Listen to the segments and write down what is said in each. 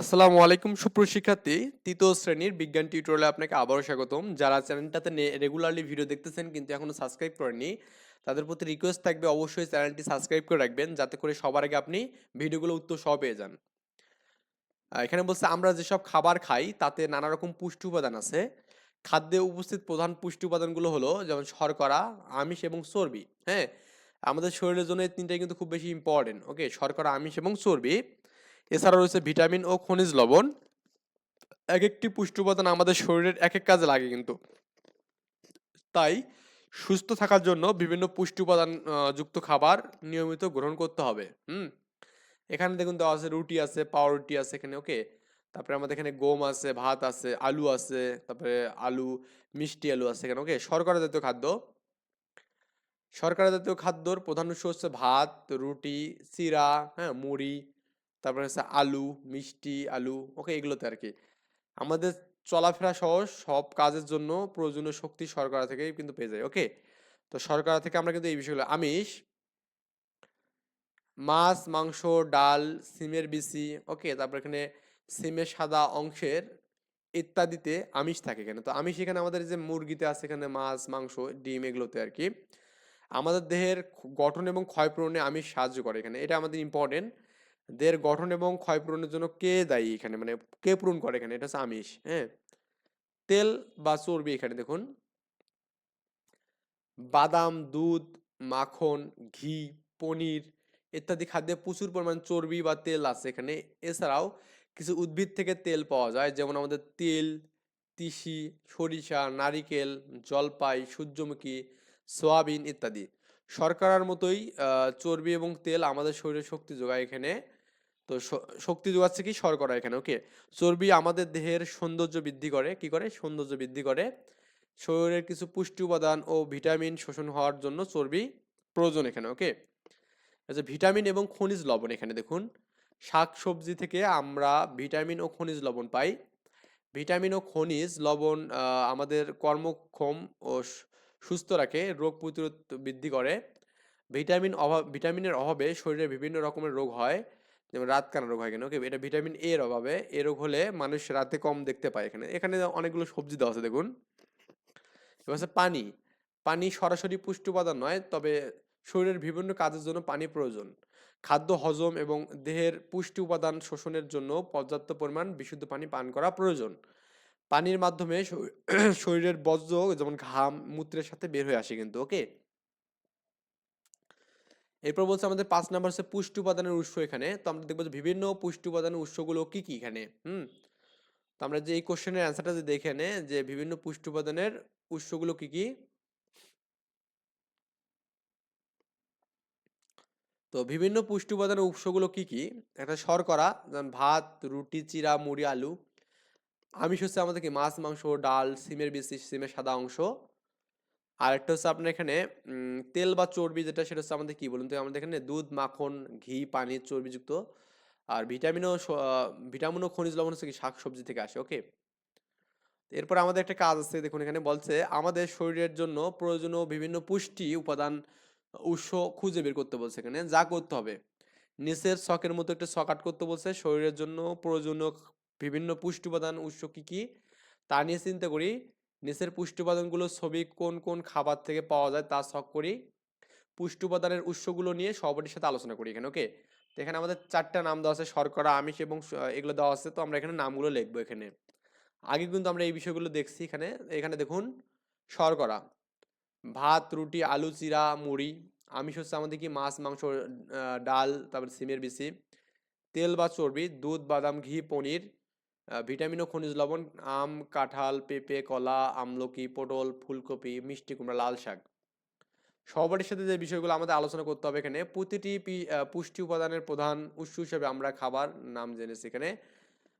আসসালামু আলাইকুম সুপ্রশিক্ষার্থী তৃতীয় শ্রেণির বিজ্ঞান টিউটোরিয়ালে আপনাকে আবারও স্বাগতম। যারা চ্যানেলটাতে রেগুলারলি ভিডিও দেখতেছেন কিন্তু এখনও সাবস্ক্রাইব করেননি, তাদের প্রতি রিকোয়েস্ট থাকবে অবশ্যই চ্যানেলটি সাবস্ক্রাইব করে রাখবেন, যাতে করে সবার আগে আপনি ভিডিওগুলো উত্তর সহ পেয়ে যান। এখানে বলছে, আমরা যেসব খাবার খাই, তাতে নানা রকম পুষ্টি উপাদান আছে। খাদ্যে উপস্থিত প্রধান পুষ্টি উপাদানগুলো হলো, যেমন শর্করা, আমিষ এবং চর্বি। হ্যাঁ আমাদের শরীরের জন্য এই তিনটাই কিন্তু খুব বেশি ইম্পর্টেন্ট ওকে শর্করা, আমিষ এবং চর্বি। এছাড়া রয়েছে ভিটামিন ও খনিজ লবণ। এক একটি পুষ্টি উপাদান আমাদের শরীরের এক এক কাজে লাগে কিন্তু। তাই সুস্থ থাকার জন্য বিভিন্ন পুষ্টি উপাদান যুক্ত খাবার নিয়মিত গ্রহণ করতে হবে। হুম? এখানে দেখুন দেওয়া আছে রুটি আছে, পাউরুটি আছে এখানে, ওকে? তারপরে আমাদের এখানে গম আছে, ভাত আছে, আলু আছে, তারপরে আলু, মিষ্টি আলু আছে এখানে, ওকে? শর্করা জাতীয় খাদ্য। শর্করা জাতীয় খাদ্যর প্রধান উৎস হচ্ছে ভাত, রুটি চিরা হ্যাঁ মুড়ি তারপরে হচ্ছে আলু, মিষ্টি, আলু ওকে এগুলোতে আর কি আমাদের চলাফেরা সহ সব কাজের জন্য প্রয়োজনীয় শক্তি শর্করা থেকেই কিন্তু পেয়ে যায় ওকে তো শর্করা থেকে আমরা কিন্তু এই বিষয়গুলো, আমিষ, মাছ, মাংস, ডাল, সিমের বিচি ওকে তারপর এখানে সিমের সাদা অংশের ইত্যাদিতে আমিষ থাকে এখানে। তো আমিষ এখানে আমাদের যে মুরগিতে আছে এখানে মাছ, মাংস, ডিম এগুলোতে আর কি আমাদের দেহের গঠন এবং ক্ষয়পূরণে আমিষ সাহায্য করে এখানে। এটা আমাদের ইম্পর্টেন্ট দেহের গঠন এবং ক্ষয়পূরণের জন্য কে দায়ী এখানে? মানে কে পূরণ করে এখানে? এটা হচ্ছে আমিষ হ্যাঁ? তেল বা চর্বি এখানে দেখুন। বাদাম, দুধ, মাখন, ঘি, পনির ইত্যাদি খাদ্যে প্রচুর পরিমাণ চর্বি বা তেল আছে এখানে। এছাড়াও কিছু উদ্ভিদ থেকে তেল পাওয়া যায়, যেমন আমাদের তিল, তিসি, সরিষা, নারিকেল, জলপাই, সূর্যমুখী, সয়াবিন ইত্যাদি। শর্করার মতোই চর্বি এবং তেল আমাদের শরীরে শক্তি যোগায় এখানে। তো শক্তি যোগাচ্ছে কি শর্করা এখানে ওকে চর্বি আমাদের দেহের সৌন্দর্য বৃদ্ধি করে, কি করে? সৌন্দর্য বৃদ্ধি করে। শরীরের কিছু পুষ্টি উপাদান ও ভিটামিন শোষণ হওয়ার জন্য চর্বি প্রয়োজন এখানে ওকে আচ্ছা ভিটামিন এবং খনিজ লবণ এখানে দেখুন। শাক সবজি থেকে আমরা ভিটামিন ও খনিজ লবণ পাই। ভিটামিন ও খনিজ লবণ আমাদের কর্মক্ষম ও সুস্থ রাখে, রোগ প্রতিরোধ বৃদ্ধি করে। ভিটামিন অভাব, ভিটামিনের অভাবে শরীরে বিভিন্ন রকমের রোগ হয়। যেমন রাত কানা রোগ হয় কেন? ওকে, এটা ভিটামিন এর অভাবে এ রোগ হলে মানুষ রাতে কম দেখতে পায় এখানে। এখানে অনেকগুলো সবজি দেওয়া আছে, দেখুন। এবার হচ্ছে পানি। পানি সরাসরি পুষ্টি উপাদান নয়, তবে শরীরের বিভিন্ন কাজের জন্য পানি প্রয়োজন। খাদ্য হজম এবং দেহের পুষ্টি উপাদান শোষণের জন্য পর্যাপ্ত পরিমাণ বিশুদ্ধ পানি পান করা প্রয়োজন। পানির মাধ্যমে শরীরের বর্জ্য, যেমন ঘাম, মূত্রের সাথে বের হয়ে আসে কিন্তু, ওকে? এরপর বলছে আমাদের পাঁচ নাম্বার হচ্ছে পুষ্টি উপাদানের উৎস এখানে। তো আমরা দেখব যে বিভিন্ন পুষ্টি উপাদানের উৎসগুলো কি কি এখানে, হুম? তো আমরা যে এই কোশ্চেনের অ্যান্সারটা যদি দেখে নে যে বিভিন্ন পুষ্টি উপাদানের উৎসগুলো কি কি? তো বিভিন্ন পুষ্টি উপাদানের উৎসগুলো কি কি? একটা শর্করা, যেমন ভাত, রুটি চিরা মুড়ি, আলু। আমিষ হচ্ছে আমাদের কি? মাছ, মাংস, ডাল, সিমের বিচি সিমের সাদা অংশ। আর একটা হচ্ছে আপনার এখানে তেল বা চর্বি যেটা সেটা হচ্ছে আমাদের কি বলুন তো আমাদের এখানে দুধ মাখন ঘি পানির চর্বিযুক্ত। আর ভিটামিনও স- আহ, ভিটামিন ও খনিজ লবণ হচ্ছে কি শাক সবজি থেকে আসে ওকে এরপর আমাদের একটা কাজ আছে দেখুন এখানে বলছে আমাদের শরীরের জন্য প্রয়োজনীয় বিভিন্ন পুষ্টি উপাদান উৎস খুঁজে বের করতে বলছে এখানে যা করতে হবে। নিচের শখের মতো একটা আট করতে বলছে শরীরের জন্য প্রয়োজনীয় বিভিন্ন পুষ্টি উপাদান উৎস কী কী তা নিয়ে চিন্তা করি। নিচের পুষ্টি উপাদানগুলো ছবি কোন কোন খাবার থেকে পাওয়া যায় তা ছক করি। পুষ্টি উপাদানের উৎসগুলো নিয়ে সবারই সাথে আলোচনা করি এখানে, ওকে? তো এখানে আমাদের চারটা নাম দেওয়া আছে, শর্করা, আমিষ এবং এগুলো দেওয়া আছে। তো আমরা এখানে নামগুলো লিখব এখানে। আগে কিন্তু আমরা এই বিষয়গুলো দেখছি এখানে। এখানে দেখুন, শর্করা, ভাত, রুটি, আলু, চিরা, মুড়ি, আমিষ হচ্ছে আমাদের কি মাছ, মাংস ডাল, তারপর সিমের বিচি, তেল বা চর্বি, দুধ, বাদাম, ঘি, পনির ভিটামিন ও খনিজ লবণ, আম, কাঁঠাল, পেঁপে, কলা, আমলকি, পটল, ফুলকপি, মিষ্টি কুমড়া, লাল শাক। সবারই সাথে যে বিষয়গুলো আমাদের আলোচনা করতে হবে এখানে, প্রতিটি পুষ্টি উপাদানের প্রধান উৎস হিসেবে আমরা খাবার নাম জেনেছি এখানে।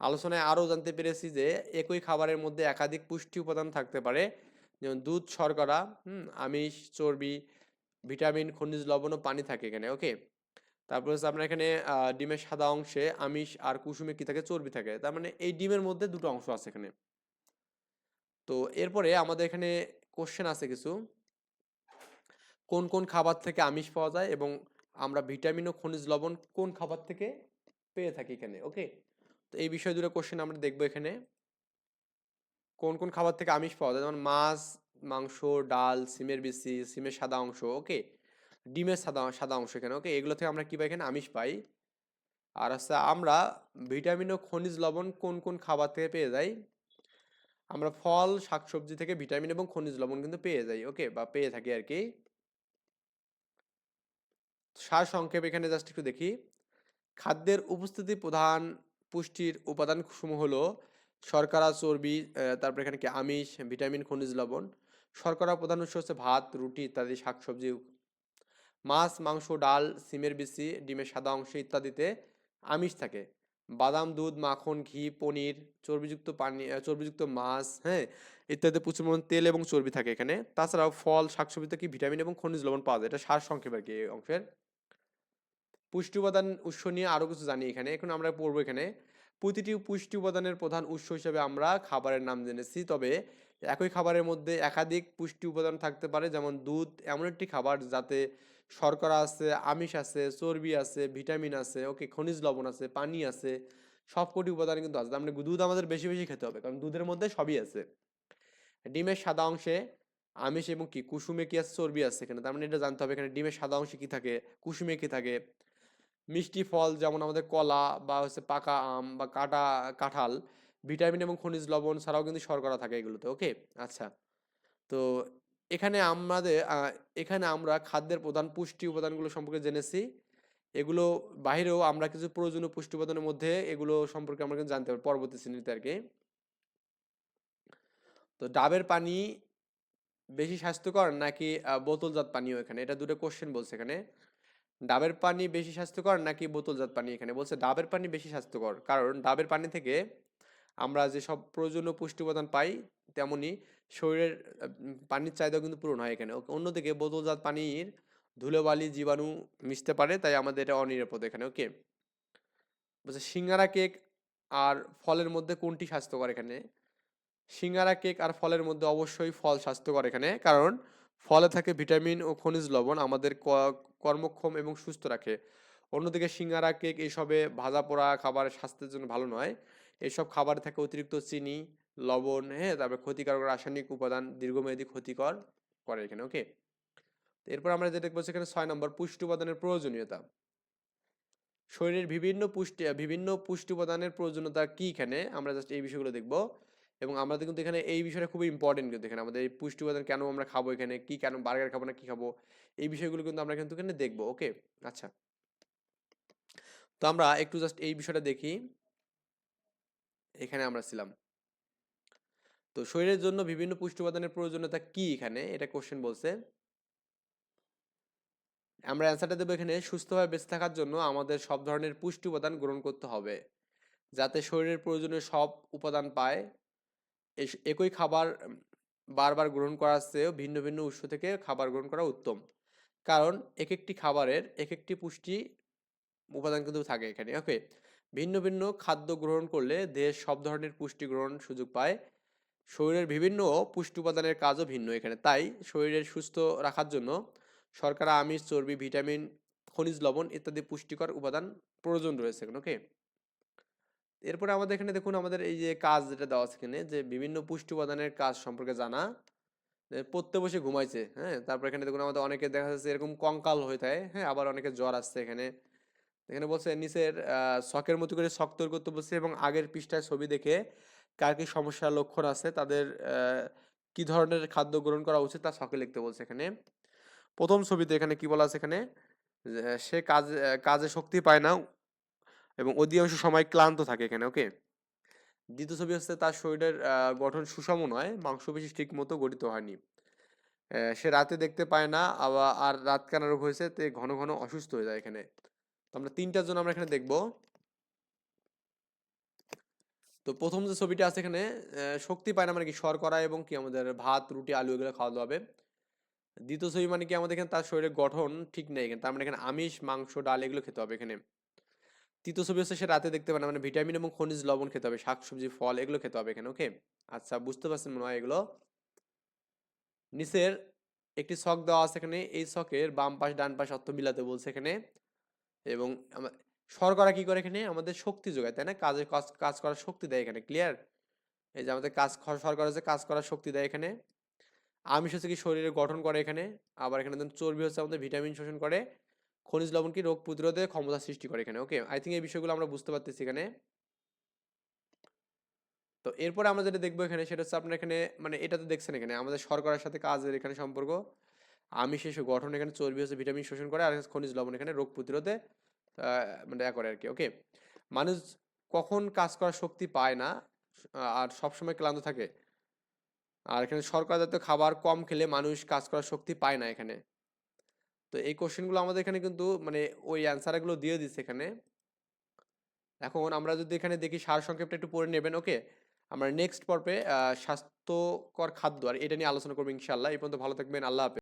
আলোচনায় আরও জানতে পেরেছি যে একই খাবারের মধ্যে একাধিক পুষ্টি উপাদান থাকতে পারে, যেমন দুধ, শর্করা, হুম, আমিষ, চর্বি ভিটামিন খনিজ লবণ ও পানি থাকে এখানে ওকে তারপর হচ্ছে আপনার এখানে ডিমের সাদা অংশে আমিষ আর কুসুমে কি থাকে? চর্বি থাকে। তার মানে এই ডিমের মধ্যে দুটো অংশ আছে এখানে। তো এরপরে আমাদের এখানে কোশ্চেন আছে কিছু। কোন কোন খাবার থেকে আমিষ পাওয়া যায় এবং আমরা ভিটামিন ও খনিজ লবণ কোন খাবার থেকে পেয়ে থাকি এখানে? ওকে তো এই বিষয় দুটো কোশ্চেন আমরা দেখব এখানে। কোন কোন খাবার থেকে আমিষ পাওয়া যায়? যেমন মাছ, মাংস, ডাল, সিমের বিচি, সিমের সাদা অংশ। ওকে ডিমের সাদা সাদা অংশ এখানে, ওকে? এগুলো থেকে আমরা কী পাই এখানে? আমিষ পাই। আর হচ্ছে আমরা ভিটামিন ও খনিজ লবণ কোন কোন খাবার থেকে পেয়ে যাই? আমরা ফল, শাকসবজি থেকে ভিটামিন এবং খনিজ লবণ কিন্তু পেয়ে যাই, ওকে? বা পেয়ে থাকি আর কি। সার সংক্ষেপ এখানে জাস্ট একটু দেখি। খাদ্যের উপস্থিতি প্রধান পুষ্টির উপাদান সমূহ হলো শর্করা, চর্বি তারপর এখানে কি? আমিষ, ভিটামিন, খনিজ লবণ। শর্করা প্রধান উৎস হচ্ছে ভাত, রুটি ইত্যাদি, শাকসবজি মাছ, মাংস, ডাল, সিমের বিচি, ডিমের সাদা অংশ ইত্যাদিতে আমিষ থাকে। বাদাম, দুধ, মাখন, ঘি, পনির, চর্বিযুক্ত পানি চর্বিযুক্ত মাছ হ্যাঁ ইত্যাদি প্রচুর পরিমাণ তেল এবং চর্বি থাকে এখানে। তাছাড়াও ফল, শাকসবজিতে কি ভিটামিন এবং খনিজ লবণ পাওয়া যায়, এটা সার সংক্ষেপ আর কি এই অংশের। পুষ্টি উপাদান উৎস নিয়ে আরও কিছু জানি এখানে, এখন আমরা পড়ব এখানে। প্রতিটি পুষ্টি উপাদানের প্রধান উৎস হিসেবে আমরা খাবারের নাম জেনেছি, তবে একই খাবারের মধ্যে একাধিক পুষ্টি উপাদান থাকতে পারে, যেমন দুধ, এমন একটি খাবার যাতে শর্করা আছে, আমিষ আছে, চর্বি আছে, ভিটামিন আছে, ওকে, খনিজ লবণ আছে, পানি আছে, সব সবকটি উপাদান কিন্তু আছে। তার মানে দুধ আমাদের বেশি বেশি খেতে হবে, কারণ দুধের মধ্যে সবই আছে। ডিমের সাদা অংশে আমিষ এবং কি, কুসুমে কি আছে, চর্বি আছে এখানে, তার মানে এটা জানতে হবে এখানে ডিমের সাদা অংশে কি থাকে, কুসুমে কি থাকে। মিষ্টি ফল, যেমন আমাদের কলা বা হচ্ছে পাকা আম বা কাটা, কাঁঠাল ভিটামিন এবং খনিজ লবণ ছাড়াও কিন্তু শর্করা থাকে এগুলোতে ওকে আচ্ছা তো এখানে আমাদের এখানে আমরা খাদ্যের প্রধান পুষ্টি উপাদানগুলো সম্পর্কে জেনেছি। এগুলো বাইরেও আমরা কিছু প্রয়োজনীয় পুষ্টি উপাদানের মধ্যে এগুলো সম্পর্কে আমরা কিন্তু জানতে পারি পরবর্তী শ্রেণীতে আর কি। তো ডাবের পানি বেশি স্বাস্থ্যকর নাকি বোতলজাত পানীয় এখানে? এটা দুটো কোশ্চেন বলছে এখানে। ডাবের পানি বেশি স্বাস্থ্যকর নাকি বোতলজাত পানি এখানে? বলছে ডাবের পানি বেশি স্বাস্থ্যকর, কারণ ডাবের পানি থেকে আমরা যেসব প্রয়োজনীয় পুষ্টি উপাদান পাই তেমনি শরীরের পানির চাহিদা কিন্তু পূরণ হয় এখানে। অন্যদিকে বোতলজাত পানির ধুলোবালি জীবাণু মিশতে পারে, তাই আমাদের এটা অনিরাপদ এখানে, ওকে? বলছে সিঙ্গারা কেক আর ফলের মধ্যে কোনটি স্বাস্থ্যকর এখানে? সিঙ্গারা কেক আর ফলের মধ্যে অবশ্যই ফল স্বাস্থ্যকর এখানে, কারণ ফলে থাকে ভিটামিন ও খনিজ লবণ, আমাদের কর্মক্ষম এবং সুস্থ রাখে। অন্যদিকে সিঙ্গারা কেক এইসবে ভাজা পোড়া খাবার স্বাস্থ্যের জন্য ভালো নয়। এইসব খাবারে থাকে অতিরিক্ত চিনি, লবণ হ্যাঁ তারপরে ক্ষতিকারক রাসায়নিক উপাদান দীর্ঘমেয়াদী ক্ষতিকর করে এখানে ওকে এরপর আমরা যেটা বলছি এখানে ছয় নম্বর, পুষ্টি উপাদানের প্রয়োজনীয়তা। শরীরের বিভিন্ন পুষ্টি বিভিন্ন পুষ্টি উপাদানের প্রয়োজনীয়তা কি এখানে? আমরা জাস্ট এই বিষয়গুলো দেখব। এবং আমাদের কিন্তু এখানে এই বিষয়টা খুবই ইম্পর্টেন্ট কিন্তু এখানে, আমাদের এই পুষ্টি উপাদান কেন আমরা খাব এখানে? কি কেন বার্গার খাব না, কি খাব? এই বিষয়গুলো কিন্তু আমরা কিন্তু এখানে দেখব ওকে আচ্ছা। তো আমরা একটু জাস্ট এই বিষয়টা দেখি। এখানে আমরা ছিলাম। তো শরীরের জন্য বিভিন্ন পুষ্টি উপাদানের প্রয়োজনীয়তা কি এখানে? এটা কোশ্চেন বলছে। আমরা অ্যান্সারটা দেবো এখানে, সুস্থভাবে বেঁচে থাকার জন্য আমাদের সব ধরনের পুষ্টি উপাদান গ্রহণ করতে হবে। যাতে শরীরের প্রয়োজনীয় সব উপাদান পায়। একই খাবার বারবার গ্রহণ করার চেয়েও ভিন্ন ভিন্ন উৎস থেকে খাবার গ্রহণ করা উত্তম। কারণ এক একটি খাবারের এক একটি পুষ্টি উপাদান কিন্তু থাকে এখানে। ওকে ভিন্ন ভিন্ন খাদ্য গ্রহণ করলে দেহ সব ধরনের পুষ্টি গ্রহণ সুযোগ পায়। শরীরের বিভিন্ন পুষ্টি উপাদানের কাজও ভিন্ন এখানে। তাই শরীরের সুস্থ রাখার জন্য শর্করা আমিষ, চর্বি, ভিটামিন, খনিজ লবণ ইত্যাদি পুষ্টিকর উপাদান প্রয়োজন রয়েছে এখানে, ওকে? এরপরে আমাদের এখানে দেখুন, আমাদের এই যে কাজ যেটা দেওয়া আছে এখানে, যে বিভিন্ন পুষ্টি উপাদানের কাজ সম্পর্কে জানা। পড়তে বসে ঘুমাইছে হ্যাঁ? তারপর এখানে দেখুন, আমাদের অনেকে দেখা যাচ্ছে এরকম কঙ্কাল হয়ে থাকে হ্যাঁ? আবার অনেকে জ্বর আসছে এখানে। এখানে বলছে, নিচের শখের মতো করে শখ তৈরি করতে বলছে এবং আগের পৃষ্ঠায় ছবি দেখে কার কি সমস্যার লক্ষণ আছে, তাদের কি ধরনের খাদ্য গ্রহণ করা উচিত তা শখে লিখতে বলছে এখানে। প্রথম ছবিতে এখানে কি বলা আছে এখানে? সে কাজ কাজে শক্তি পায় না এবং অধিকাংশ সময় ক্লান্ত থাকে এখানে, ওকে? দ্বিতীয় ছবি হচ্ছে তার শরীরের গঠন সুষম নয়, মাংসপেশি ঠিক মতো গঠিত হয়নি। সে রাতে দেখতে পায় না, আবার, আর রাত কানা রোগ হয়েছে, তে ঘন ঘন অসুস্থ হয়ে যায় এখানে। আমরা তিনটার জন্য আমরা এখানে দেখব। তো প্রথম যে ছবিটা আছে এখানে শক্তি পায় না মানে কি শর্করা এবং কি আমাদের ভাত, রুটি, আলু এগুলো খাওয়া দাওয়া হবে। দ্বিতীয় ছবি মানে কি আমাদের এখানে তার শরীরের গঠন ঠিক নেই এখানে, তার মানে এখানে আমিষ, মাংস, ডাল এগুলো খেতে হবে এখানে। তৃতীয় ছবি হচ্ছে সে রাতে দেখতে না মানে ভিটামিন এবং খনিজ লবণ খেতে হবে, শাকসবজি, ফল এগুলো খেতে হবে এখানে, ওকে? আচ্ছা বুঝতে পারছেন মনে হয় এগুলো? নিচের একটি শখ দেওয়া আছে এখানে, এই শখের বাম পাশ, ডান পাশ অর্থ মিলাতে বলছে এখানে। এবং শর্করা কি করে এখানে? আমাদের শক্তি যোগায়, তাই না? কাজে কাজ কাজ করার শক্তি দেয় এখানে ক্লিয়ার এই যে আমাদের কাজ শর্করা হচ্ছে কাজ করার শক্তি দেয় এখানে। আমিষ হচ্ছে কি শরীরে গঠন করে এখানে, আবার এখানে চর্বি হচ্ছে আমাদের ভিটামিন শোষণ করে, খনিজ লবণ কি রোগ প্রতিরোধে ক্ষমতা সৃষ্টি করে এখানে ওকে আই থিঙ্ক এই বিষয়গুলো আমরা বুঝতে পারতেছি এখানে। তো এরপরে আমরা যেটা দেখব এখানে, সেটা হচ্ছে আপনার এখানে মানে এটা তো দেখছেন এখানে, আমাদের শর্করার সাথে কাজের এখানে সম্পর্ক। আমিষ এসে গঠন এখানে চর্বি হচ্ছে ভিটামিন শোষণ করে, আর খনিজ লবণ এখানে রোগ প্রতিরোধে মানে ইয়া করে আর কি ওকে মানুষ কখন কাজ করার শক্তি পায় না আর সবসময় ক্লান্ত থাকে। আর এখানে সরকার জাতীয় খাবার কম খেলে মানুষ কাজ করার শক্তি পায় না এখানে। তো এই কোশ্চেনগুলো আমাদের এখানে কিন্তু মানে ওই অ্যান্সারগুলো দিয়ে দিচ্ছে এখানে। এখন আমরা যদি এখানে দেখি সার সংক্ষেপটা একটু পড়ে নেবেন ওকে আমরা নেক্সট পর্বে স্বাস্থ্যকর খাদ্য, আর এটা নিয়ে আলোচনা করব ইনশাল্লাহ এই পর্যন্ত ভালো থাকবেন, আল্লাহ হাফেজ।